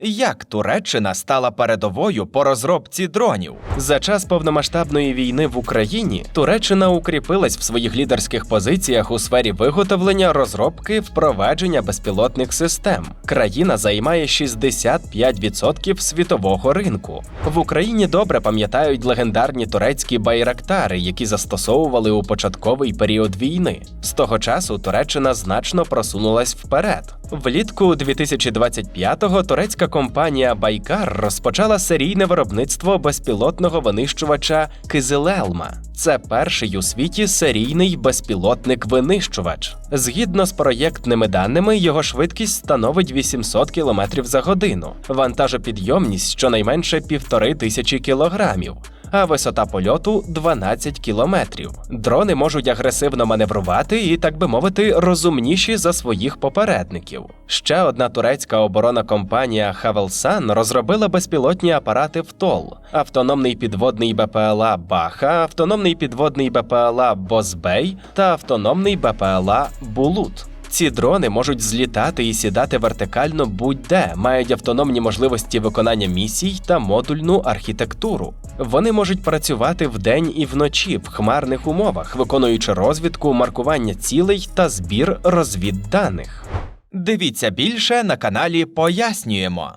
Як Туреччина стала передовою по розробці дронів? За час повномасштабної війни в Україні Туреччина укріпилась в своїх лідерських позиціях у сфері виготовлення, розробки, впровадження безпілотних систем. Країна займає 65% світового ринку. В Україні добре пам'ятають легендарні турецькі байрактари, які застосовували у початковий період війни. З того часу Туреччина значно просунулась вперед. Влітку 2025-го турецька компанія Байкар розпочала серійне виробництво безпілотного винищувача Кизилелма. Це перший у світі серійний безпілотник-винищувач. Згідно з проєктними даними, його швидкість становить 800 км за годину, вантажопідйомність щонайменше півтори тисячі кілограмів. А висота польоту 12 кілометрів. Дрони можуть агресивно маневрувати і, так би мовити, розумніші за своїх попередників. Ще одна турецька оборонна компанія Havelsan розробила безпілотні апарати ВТОЛ, автономний підводний БПЛА Баха, автономний підводний БПЛА Бозбей та автономний БПЛА Булут. Ці дрони можуть злітати і сідати вертикально будь-де, мають автономні можливості виконання місій та модульну архітектуру. Вони можуть працювати вдень і вночі в хмарних умовах, виконуючи розвідку, маркування цілей та збір розвідданих. Дивіться більше на каналі Пояснюємо.